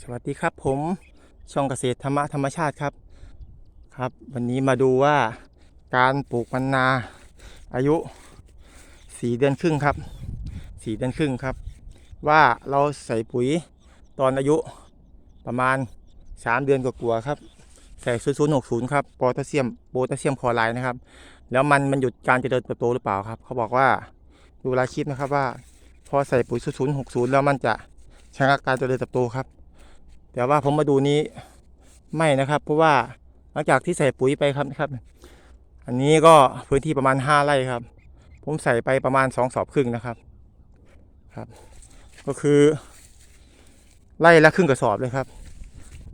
สวัสดีครับผมช่องเกษตรธรรมะธรรมชาติครับครับ วันนี้มาดูว่าการปลูกมันนาอายุ4เดือนครึ่งครับ4เดือนครึ่งครับ ว่าเราใส่ปุ๋ยตอนอายุประมาณ3เดือนกว่าๆครับใส่ศูนย์หกศูนย์ครับโพแทสเซียมโพแทสเซียมคลอไรด์นะครับ แล้วมันมันหยุดการเจริญเติบโตหรือเปล่าครับ เขาบอกว่าดูรายคลิปนะครับว่า พอใส่ปุ๋ยศูนย์หกศูนย์แล้วมันจะชะงักการเจริญเติบโตครับ แต่ว่าผมมาดูนี้ไม่นะครับ เพราะว่าหลังจากที่ใส่ปุ๋ยไปครับนะครับ อันนี้ก็พื้นที่ประมาณ5ไร่ครับ ผมใส่ไปประมาณ2สอบครึ่งนะครับครับ ก็คือไร่ละครึ่งกระสอบเลยครับ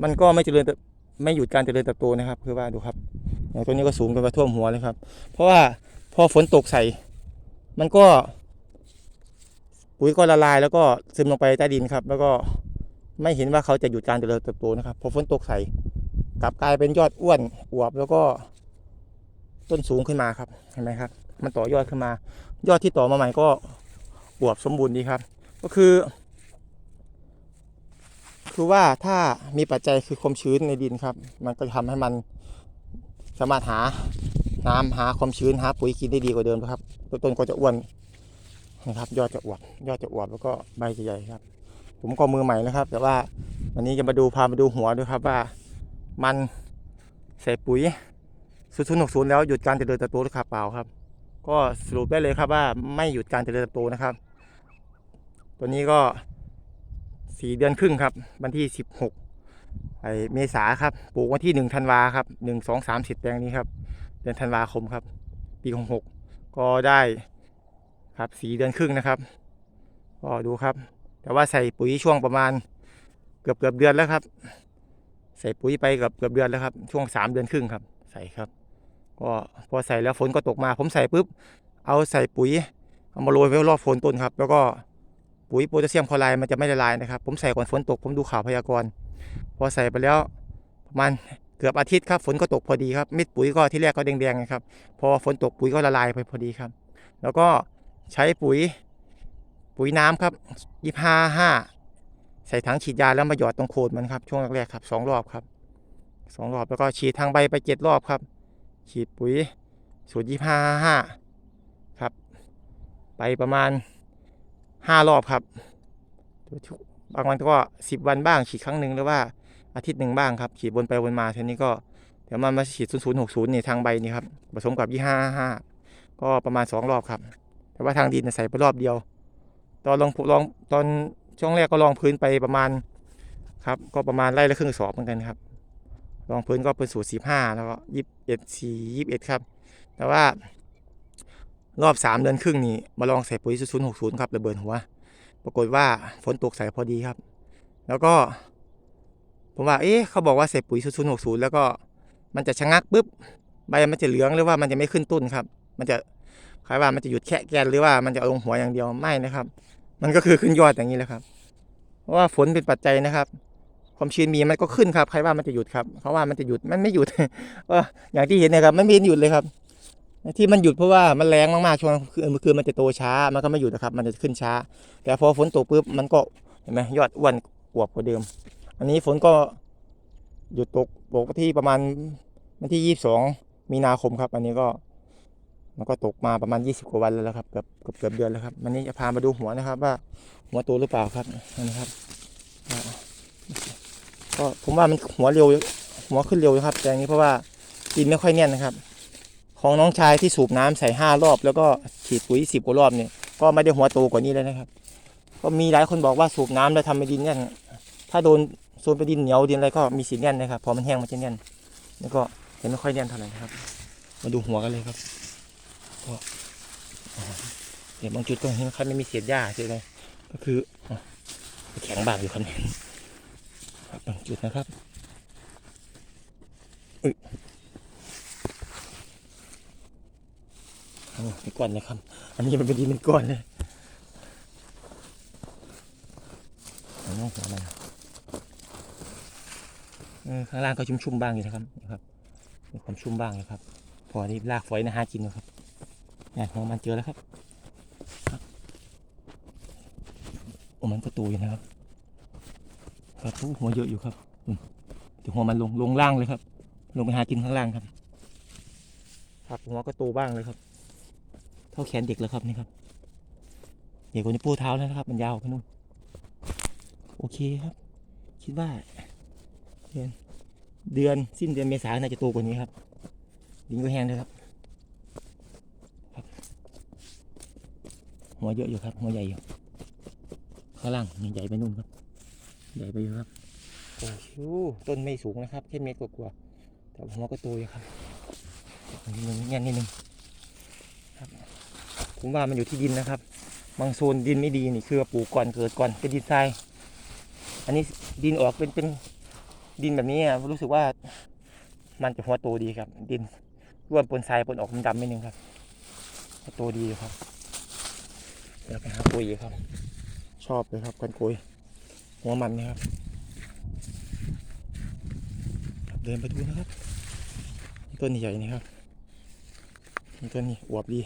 มันก็ไม่เจริญเติบไม่หยุดการเจริญเติบโตนะครับ คือว่าดูครับอย่างตัวนี้ก็สูงจนกระท่วมหัวเลยครับ เพราะว่าพอฝนตกใส่ มันก็ ปุ๋ยก็ละลายแล้วก็ซึมลงไปใต้ดินครับ แล้วก็ ไม่เห็นว่าเขาจะหยุดการเจริญเติบโตนะครับพอฝนตกใส่กลับกลายเป็นยอดอ้วนอวบแล้วก็ต้นสูงขึ้นมาครับเห็นไหมครับ มันต่อยอดขึ้นมา ยอดที่ต่อมาใหม่ก็อวบสมบูรณ์ดีครับ ก็คือ คือว่าถ้ามีปัจจัยคือความชื้นในดินครับ มันก็จะทำให้มันสามารถหาน้ำหาความชื้นหาปุ๋ยกินได้ดีกว่าเดิมนะครับต้นก็จะอ้วนนะครับ ยอดจะอวบยอดจะอวบแล้วก็ใบจะใหญ่ครับ ผมก็มือใหม่นะครับ แต่ว่าวันนี้จะมาดูพามาดูหัวด้วยครับว่า มันใส่ปุ๋ยศูนย์หกศูนย์แล้วหยุดการเจริญเติบโตหรือขาเปล่าครับ ก็สรุปได้เลยครับว่าไม่หยุดการเจริญเติบโตนะครับ ตัวนี้ก็สี่เดือนครึ่งครับ วันที่สิบหกไอเมษาครับปลูกวันที่หนึ่งธันวาครับหนึ่งสองสามสิบแปลงนี้ครับ เดือนธันวาคมครับ ปีหกหกก็ได้ครับสี่เดือนครึ่งนะครับ ก็ดูครับ แต่ว่าใส่ปุ๋ยช่วงประมาณเกือบเกือบเดือนแล้วครับ ใส่ปุ๋ยไปเกือบเกือบเดือนแล้วครับ ช่วงสามเดือนครึ่งครับ ใส่ครับ ก็พอใส่แล้วฝนก็ตกมา ผมใส่ปุ๊บ เอาใส่ปุ๋ยเอามาโรยไว้รอบโคนต้นครับ แล้วก็ปุ๋ยโพแทสเซียมคลอไรด์มันจะไม่ละลายนะครับ ผมใส่ก่อนฝนตก ผมดูข่าวพยากรณ์ พอใส่ไปแล้วประมาณเกือบอาทิตย์ครับ ฝนก็ตกพอดีครับ เม็ดปุ๋ยก็ที่แรกก็แดงๆนะครับ พอฝนตกปุ๋ยก็ละลายไปพอดีครับ แล้วก็ใช้ปุ๋ย ปุ๋ยน้ำครับยี่ห้าห้าใส่ถังฉีดยาแล้วมาหยอดตรงโคนมันครับช่วงแรกๆครับสองรอบครับสองรอบแล้วก็ฉีดทางใบไปเจ็ดรอบครับ ฉีดปุ๋ยสูตรยี่ห้าห้าครับ ไปประมาณห้ารอบครับบางวันก็สิบวันบ้างฉีดครั้งหนึ่งหรือว่าอาทิตย์หนึ่งบ้างครับฉีดวนไปวนมาทีนี้ก็เดี๋ยวมันมาฉีดศูนย์ศูนย์หกศูนย์นี่ทางใบนี่ครับผสมกับยี่ห้าห้าก็ประมาณสองรอบครับ แต่ว่าทางดินใส่ไปรอบเดียว ตอนลองลองตอนช่วงแรกก็ลองพื้นไปประมาณครับ ก็ประมาณไร่ละครึ่งสอบเหมือนกันครับ ลองพื้นก็เป็นสูตรสิบห้าแล้วก็ยี่สิบเอ็ดสี่ยี่สิบเอ็ดครับ แต่ว่ารอบสามเดือนครึ่งนี่มาลองใส่ปุ๋ยศูนย์หกศูนย์ครับระเบิดหัว ปรากฏว่าฝนตกใส่พอดีครับ แล้วก็ ผมว่า เอ๊ะเขาบอกว่าใส่ปุ๋ยศูนย์หกศูนย์แล้วก็มันจะชะงักปุ๊บใบมันจะเหลืองหรือว่ามันจะไม่ขึ้นต้นครับ มันจะายว่ามันจะหยุดแค่แกนหรือว่ามันจะเอาลงหัวอย่างเดียวไม่นะครับ มันก็คือขึ้นยอดอย่างนี้แหละครับ เพราะว่าฝนเป็นปัจจัยนะครับ ความชื้นมีมันก็ขึ้นครับใครว่ามันจะหยุดครับเขาว่ามันจะหยุดมันไม่หยุดก็อย่างที่เห็นนะครับมันไม่หยุดเลยครับที่มันหยุดเพราะว่ามันแรงมากๆช่วงคือคือมันจะโตช้ามันก็ไม่หยุดนะครับ มันจะขึ้นช้า แต่พอฝนตกปุ๊บมันก็เห็นไหมยอดอ้วนอวบกว่าเดิม อันนี้ฝนก็หยุดตกตกที่ประมาณวันที่ยี่สิบสองมีนาคมครับ อันนี้ก็ มันก็ตกมาประมาณ 20 กว่าวันแล้วครับเกือบเกือบเกือบเดือนแล้วครับวันนี้จะพามาดูหัวนะครับ ว่าหัวโตหรือเปล่าครับนี่นะครับก็ผมว่ามันหัวเร็วหัวขึ้นเร็วนะครับ แต่อย่างนี้เพราะว่าดินไม่ค่อยแน่นนะครับ ของน้องชายที่สูบน้ำใส่ห้ารอบ แล้วก็ฉีดปุ๋ยสิบกว่ารอบเนี่ยก็ไม่ได้หัวโตกว่านี้เลยนะครับ ก็มีหลายคนบอกว่าสูบน้ำแล้วทำให้ดินแน่นถ้าโดนโซนไปดินเหนียวดินอะไรก็มีสีแน่นนะครับพอมันแห้งมันจะแน่นแล้วก็เห็นไม่ค่อยแน่นเท่าไหร่นะครับ มาดูหัวกันเลยครับ เดี๋ยวบางจุดก็เห็นครับไม่มีเศษหญ้าเศษอะไรก็คือแข็งบากอยู่ครับเนี่ยบางจุดนะครับอุ้ยเป็นก้อนนะครับ อันนี้มันเป็นดินเป็นก้อนเลยน้องหัวมันข้างล่างก็ชุ่มๆบ้างอยู่นะครับนะครับมีความชุ่มบ้างนะครับ พอที่ลากฝอยนะหากินอยู่ครับ เนี่ยหัวมันเจอแล้วครับโอ้มันก็ตูอยู่นะครับ ครับหัวเยอะอยู่ครับอืมเดี๋ยวหัวมันลงลงล่างเลยครับ ลงไปหากินข้างล่างครับครับหัวก็โตบ้างเลยครับ เท่าแขนเด็กแล้วครับนี่ครับเด็กกว่านี้ปูเท้าแล้วนะครับ มันยาวไปนู่นโอเคครับ คิดว่า เดือนเดือนสิ้นเดือนเมษาน่าจะโตกว่านี้ครับดินก็แห้งเลยครับ หัวเยอะอยู่ครับ หัวใหญ่อยู่ ข้างล่างยังใหญ่ไปนู่นครับ ใหญ่ไปอยู่ครับโอ้โหต้นไม่สูงนะครับแค่เมตรกว่าๆแต่หัวก็โตอยู่ครับนิดนึงแง่นนิดนึงครับ ผมว่ามันอยู่ที่ดินนะครับ บางโซนดินไม่ดีนี่คือปลูกก่อนเกิดก่อนเป็นดินทราย อันนี้ดินออกเป็นเป็นดินแบบนี้อะรู้สึกว่ามันจะหัวโตดีครับ ดินร่วนปนทรายปนออกมันดำนิดนึงครับ โตดีอยู่ครับ ดี๋ยวไปหาปุ๋ยครับ ชอบเลยครับกันโกยหัวมันนะครับ เดินไปดูนะครับนี่ต้นใหญ่นี่ครับนี่ต้นนี้อวบดี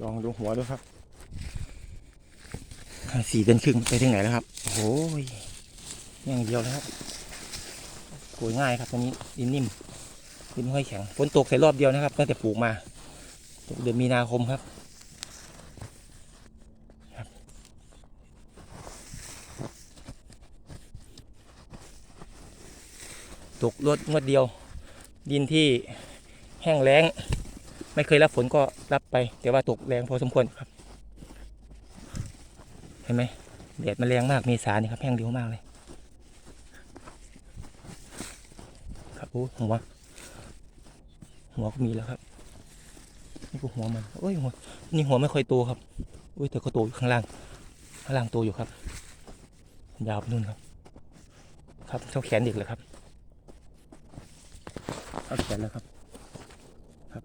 ลองดูหัวดูครับสี่เดือนครึ่งไปถึงไหนแล้วครับ โอ้โหยอย่างเดียวนะครับโกยง่ายครับตอนนี้ดินนิ่มดินค่อยแข็งฝนตกใส่รอบเดียวนะครับตั้งแต่ปลูกมาตกเดือนมีนาคมครับ ตกรวดงวดเดียว ดินที่แห้งแล้ง ไม่เคยรับฝนก็รับไป แต่ว่าตกแรงพอสมควรครับ เห็นไหมแดดมันแรงมากเมษานี่ครับแห้งเร็วมากเลย ครับโอ้หัวหัวก็มีแล้วครับนี่ก็หัวมันโอ้ยหัวนี่หัวไม่ค่อยโตครับโอ้ยแต่ก็โตอยู่ข้างล่างข้างล่างโตอยู่ครับยาวไปนู่นครับ ครับเท่าแขนเด็กเลยครับ อาแขนแล้วครับ ครับ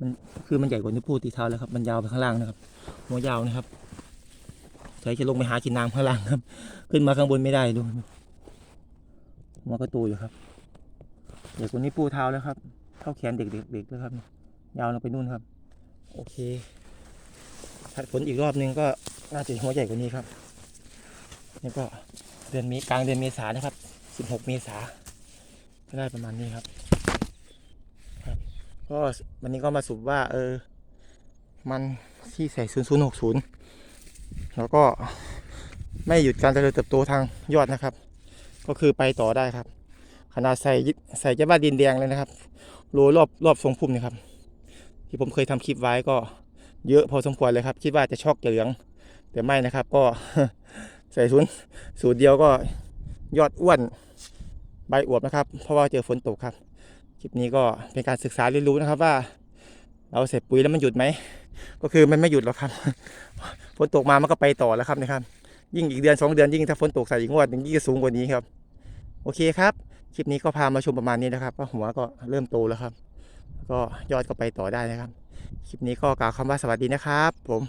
มันคือมันใหญ่กว่านิ้วโป้งตีเท้าแล้วครับ มันยาวไปข้างล่างนะครับหัวยาวนะครับใช้จะลงไปหากินน้ำข้างล่างครับ ขึ้นมาข้างบนไม่ได้ดูหัวก็โตอยู่ครับใหญ่กว่านิ้ป้งเท้าแล้วครับ เท่าแขนเด็กๆเด็กแล้วครับ ยาวลงไปนู่นครับ โอเคถัดฝนอีกรอบนึงก็น่าจะหัวใหญ่กว่านี้ครับ นี่ก็เดือนมีกลางเดือนเมษานะครับ 16 เมษา ก็ได้ประมาณนี้ครับ ครับ ก็วันนี้ก็มาสรุปว่า เออ มันที่ใส่0060แล้วก็ไม่หยุดการเจริญเติบโตทางยอดนะครับ ก็คือไปต่อได้ครับ ขนาดใส่ใส่จะว่าดินแดงเลยนะครับโรรอบรอบทรงพุ่มนี่ครับ ที่ผมเคยทำคลิปไว้ก็เยอะพอสมควรเลยครับ คิดว่าจะช็อกจะเหลือง แต่ไม่นะครับ ก็ใส่ศูนย์สูตรเดียวก็ยอดอ้วน ใบอวบนะครับ เพราะว่าเจอฝนตกครับ คลิปนี้ก็เป็นการศึกษาเรียนรู้นะครับว่า เราเสร็จปุ๋ยแล้วมันหยุดไหม ก็คือมันไม่หยุดหรอกครับ ฝนตกมามันก็ไปต่อแล้วครับนะครับ ยิ่งอีกเดือนสองเดือนยิ่งถ้าฝนตกใส่อีกงวดหนึ่งยิ่งจะสูงกว่านี้ครับ โอเคครับ คลิปนี้ก็พามาชมประมาณนี้นะครับว่าหัวก็เริ่มโตแล้วครับ ก็ยอดก็ไปต่อได้นะครับ คลิปนี้ก็กล่าวคำว่าสวัสดีนะครับ ผม